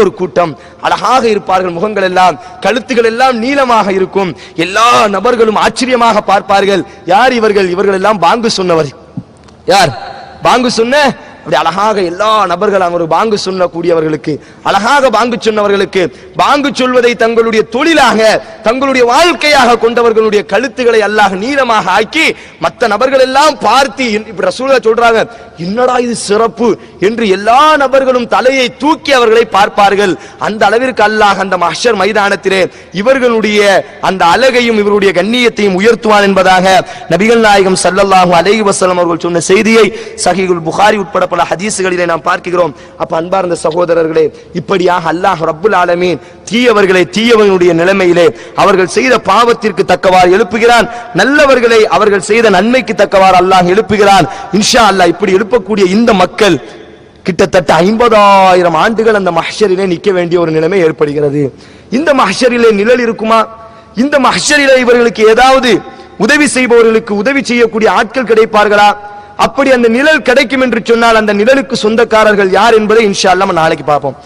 ஒரு கூட்டம். அழகாக இருப்பார்கள் முகங்கள் எல்லாம். கழுத்துகள் எல்லாம் நீளமாக இருக்கும். எல்லா நபர்களும் ஆச்சரியமாக பார்ப்பார்கள். யார் இவர்கள்? இவர்கள் எல்லாம் பாங்கு சொன்னவர். யார்? பாங்கு சொன்ன அப்படி அழகாக எல்லா நபர்கள் ஒரு பாங்கு சொல்லக்கூடியவர்களுக்கு அழகாக பாங்கு சொன்னவர்களுக்கு பாங்கு சொல்வதை தங்களுடைய தொழிலாக தங்களுடைய வாழ்க்கையாக கொண்டவர்களுடைய கழுத்துக்களை அல்லாஹ் நீளமாக ஆக்கி மற்ற நபர்கள் எல்லாம் பார்த்து இப்படி ரசூலா சொல்றாங்க என்னடா இது சிறப்பு? என்று எல்லா நபர்களும் தலையை தூக்கி அவர்களை பார்ப்பார்கள். அந்த அளவிற்கு அல்லாஹ் அந்த மஹர் மைதானத்திலே இவர்களுடைய அந்த அழகையும் இவருடைய கண்ணியத்தையும் உயர்த்துவான் என்பதாக நபிகள் நாயகம் சல்லல்லாஹு அலைஹி வஸல்லம் அவர்கள் சொன்ன செய்தியை சஹீஹுல் புகாரி உட்பட பல ஹதீசுகளிலே நாம் பார்க்கிறோம். அப்ப அன்பார்ந்த சகோதரர்களே இப்படியாக அல்லாஹ் ரப்புல் ஆலமீன் தீயவர்களை தீயவனுடைய நிலைமையிலே அவர்கள் செய்த பாவத்திற்கு தக்கவாறு எழுப்புகிறான். நல்லவர்களை அவர்கள் செய்த நன்மைக்கு தக்கவாறு அல்லாஹ் எழுப்புகிறான். இன்ஷா அல்லாஹ் இப்படி எழுப்பக்கூடிய இந்த மக்கள் கிட்டத்தட்ட ஐம்பதாயிரம் ஆண்டுகள் அந்த மஹ்ஷரிலே நிற்க வேண்டிய ஒரு நிலைமை ஏற்படுகிறது. இந்த மஹ்ஷரிலே நிழல் இருக்குமா? இந்த மஹ்ஷரிலே இவர்களுக்கு ஏதாவது உதவி செய்பவர்களுக்கு உதவி செய்யக்கூடிய ஆட்கள் கிடைப்பார்களா? அப்படி அந்த நிழல் கிடைக்கும் என்று சொன்னால் அந்த நிழலுக்கு சொந்தக்காரர்கள் யார் என்பதை இன்ஷா அல்லாஹ் நாளைக்கு பார்ப்போம்.